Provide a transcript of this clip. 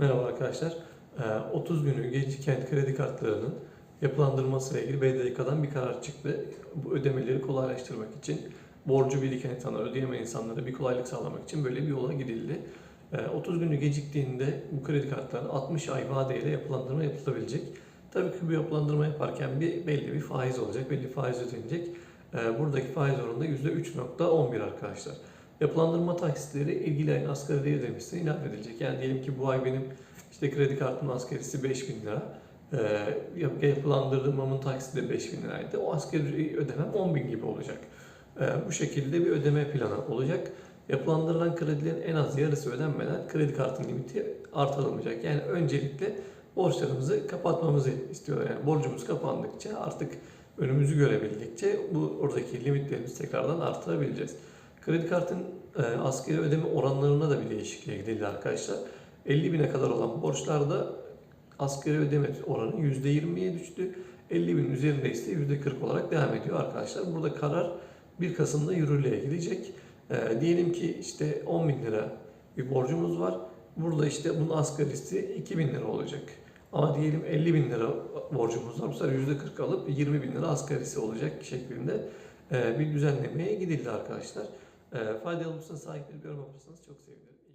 Merhaba arkadaşlar. Ee, 30 günü geciken kredi kartlarının yapılandırması ile ilgili BDDK'dan bir karar çıktı. Bu ödemeleri kolaylaştırmak için borcu biriken insanlara, ödeyemeyen insanlara bir kolaylık sağlamak için böyle bir yola gidildi. Ee, 30 günü geciktiğinde bu kredi kartlarının 60 ay vadeyle yapılandırma yapılabilecek. Tabii ki bu yapılandırma yaparken bir belli bir faiz olacak, belli faiz ödenecek. Ee, Buradaki faiz oranı da %3.11 arkadaşlar. Yapılandırma taksitleri ilgili ayın asgari değer ödemesine ilave edilecek. Yani diyelim ki bu ay benim işte kredi kartımın asgarisi 5000 lira. Yap- yapılandırmamın taksiti de 5000 liraydı. O asgari ödemem 10.000 gibi olacak. Ee, bu şekilde bir ödeme planı olacak. Yapılandırılan kredilerin en az yarısı ödenmeden kredi kartının limiti artırılmayacak. Yani öncelikle borçlarımızı kapatmamızı istiyorlar. Yani borcumuz kapandıkça artık önümüzü görebildikçe bu oradaki limitlerimizi tekrardan artırabileceğiz. Kredi kartın e, asgari ödeme oranlarına da bir değişikliğe gidildi arkadaşlar. 50 bine kadar olan borçlarda asgari ödeme oranı %20'ye düştü. 50 bin üzerinde ise %40 olarak devam ediyor arkadaşlar. Burada karar 1 Kasım'da yürürlüğe girecek. E, diyelim ki işte 10 bin lira bir borcumuz var. Burada işte bunun asgarisi 2 bin lira olacak. Ama diyelim 50 bin lira borcumuz var. Bu sefer %40 alıp 20 bin lira asgarisi olacak şeklinde e, bir düzenlemeye gidildi arkadaşlar. E, faydalı olursa sahipleri bir yorum yaparsanız çok sevinirim.